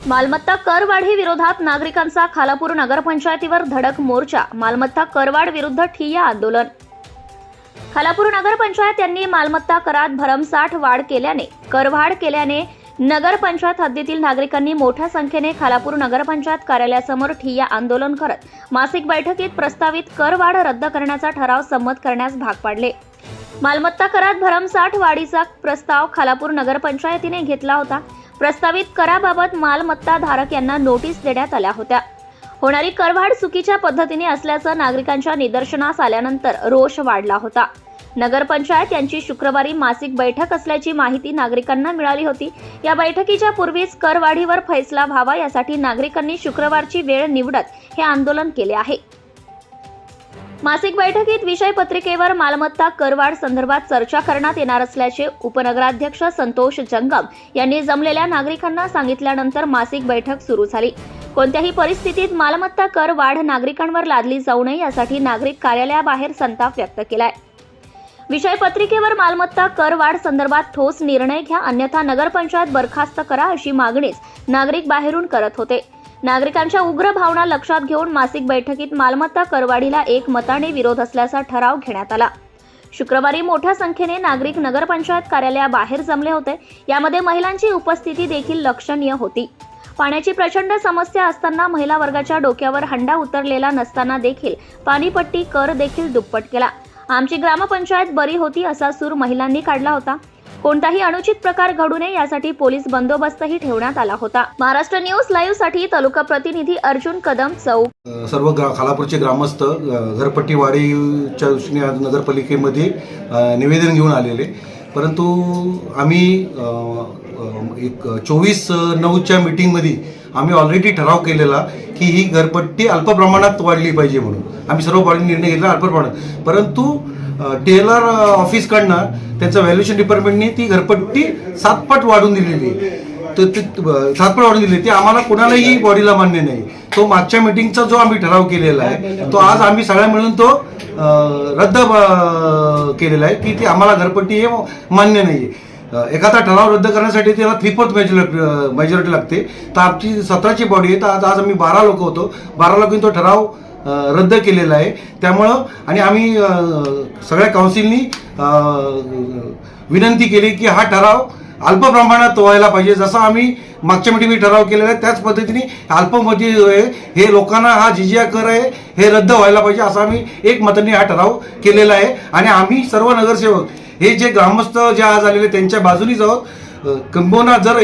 मालमत्ता करवाढी विरोधात नागरिकांचा खालापूर नगरपंचायतीवर धडक मोर्चा मालमत्ता करवाढ विरुद्ध ठिय्या आंदोलन. खालापूर नगरपंचायत यांनी मालमत्ता करात भरमसाठ वाढ केल्याने करवाढ केल्याने नगरपंचायत हद्दीतील नागरिकांनी मोठ्या संख्येने खालापूर नगरपंचायत कार्यालयासमोर ठिय्या आंदोलन करत मासिक बैठकीत प्रस्तावित करवाढ रद्द करण्याचा ठराव संमत करण्यास भाग पाडले. मालमत्ता करात भरमसाठ वाढीचा प्रस्ताव खालापूर नगरपंचायतीने घेतला होता. प्रस्तावित कराबाबत मालमत्ता धारक यांना नोटीस देण्यात आल्या होत्या. होणारी करवाढ चुकीच्या पद्धतीने असल्याचं नागरिकांच्या निदर्शनास आल्यानंतर रोष वाढला होता. नगरपंचायत यांची शुक्रवारी मासिक बैठक असल्याची माहिती नागरिकांना मिळाली होती. या बैठकीच्या पूर्वीच करवाढीवर फैसला व्हावा यासाठी नागरिकांनी शुक्रवारची वेळ निवडत हे आंदोलन केले आहे. मासिक बैठकीत विषय पत्रिकेवर मालमत्ता करवाढ संदर्भात चर्चा करण्यात येणार असल्याचे उपनगराध्यक्ष संतोष जंगम यांनी जमलेल्या नागरिकांना सांगितल्यानंतर मासिक बैठक सुरू झाली. कोणत्याही परिस्थितीत मालमत्ता कर वाढ नागरिकांवर लादली जाऊ नये यासाठी नागरिक कार्यालयाबाहेर संताप व्यक्त केलाय. विषय पत्रिकेवर मालमत्ता कर वाढ संदर्भात ठोस निर्णय घ्या अन्यथा नगरपंचायत बरखास्त करा अशी मागणीच नागरिक बाहेरून करत होते. नागरिकांच्या उग्र भावना लक्षात घेऊन मासिक बैठकीत मालमत्ता करवाढीला एक मताने विरोध असल्याचा ठराव घेण्यात आला. शुक्रवारी मोठ्या संख्येने नागरिक नगरपंचायत कार्यालयाबाहेर जमले होते. यामध्ये महिलांची उपस्थिती देखील लक्षणीय होती. पाण्याची प्रचंड समस्या असताना महिला वर्गाच्या डोक्यावर हंडा उतरलेला नसताना देखील पाणीपट्टी कर देखील दुप्पट केला. आमची ग्रामपंचायत बरी होती असा सूर महिलांनी काढला होता. कोणताही अनुचित प्रकार घडू नये यासाठी पोलीस बंदोबस्तही ठेवण्यात आला होता. महाराष्ट्र न्यूज लाईव्हसाठी तालुका प्रतिनिधी अर्जुन कदम चौक. सर्व ग्रा खालापूरचे ग्रामस्थ घरपट्टीवाडीच्या दृष्टीने नगरपालिकेमध्ये निवेदन घेऊन आलेले. परंतु आम्ही एक चोवीस नऊच्या मिटिंगमध्ये आम्ही ऑलरेडी ठराव केलेला की ही घरपट्टी अल्प प्रमाणात वाढली पाहिजे म्हणून. आम्ही सर्व बॉडी निर्णय घेतला अल्प प्रमाणात. परंतु टेलर ऑफिसकडनं त्याचं व्हॅल्युएशन डिपार्टमेंटने ती घरपट्टी सातपट वाढून दिलेली आहे. तर ती सातपट वाढून दिली ती आम्हाला कोणालाही बॉडीला मान्य नाही. तो मागच्या मिटिंगचा जो आम्ही ठराव केलेला आहे तो आज आम्ही सगळ्या मिळून तो रद्द केलेला आहे की ती आम्हाला घरपट्टी हे मान्य नाही आहे. एखादा ठराव रद्द करण्यासाठी त्याला थ्री फोर्थ मेजॉरिटी लागते. तर आमची सतराची बॉडी आहे. तर आज आज आम्ही बारा लोक होतो. बारा लोकांनी तो ठराव रद्द केलेलं आहे. त्यामुळं आणि आम्ही सगळ्या काउन्सिलनी विनंती केली की हा ठराव अल्प प्रमाणात व्हायला पाहिजे. जसं आम्ही मागच्या मिटिंगमध्ये ठराव केलेला आहे त्याच पद्धतीने अल्पमध्ये आहे हे लोकांना हा जिजिया कर आहे हे रद्द व्हायला पाहिजे असं आम्ही एक मताने हा ठराव केलेला आहे. आणि आम्ही सर्व नगरसेवक हे जे ग्रामस्थ जे आज आलेले त्यांच्या बाजूनीच आहोत अ, किंबहुना जर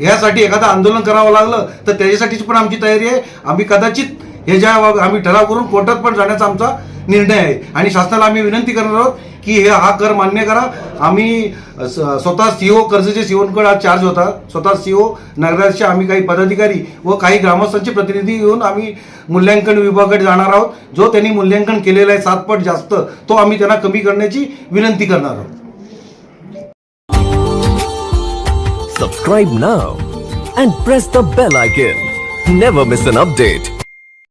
ह्यासाठी एखादं आंदोलन करावं लागलं तर त्याच्यासाठीच पण आमची तयारी आहे. आम्ही कदाचित हे ज्या आम्ही ठराव करून कोर्टात पण जाण्याचा आमचा निर्णय आहे. आणि शासनाला आम्ही विनंती करणार आहोत की हे हा कर मान्य करा. आम्ही स्वतः सीओ कर्जचे सीओकडे आज चार्ज होता. स्वतः सीओ नगराचे आम्ही काही पदाधिकारी व काही ग्रामस्थांचे प्रतिनिधी येऊन आम्ही मूल्यांकन विभागाकडे जाणार आहोत. जो त्यांनी मूल्यांकन केलेलं आहे सात पट जास्त तो आम्ही त्यांना कमी करण्याची विनंती करणार आहोत. Subscribe now and press the bell icon. Never miss an update.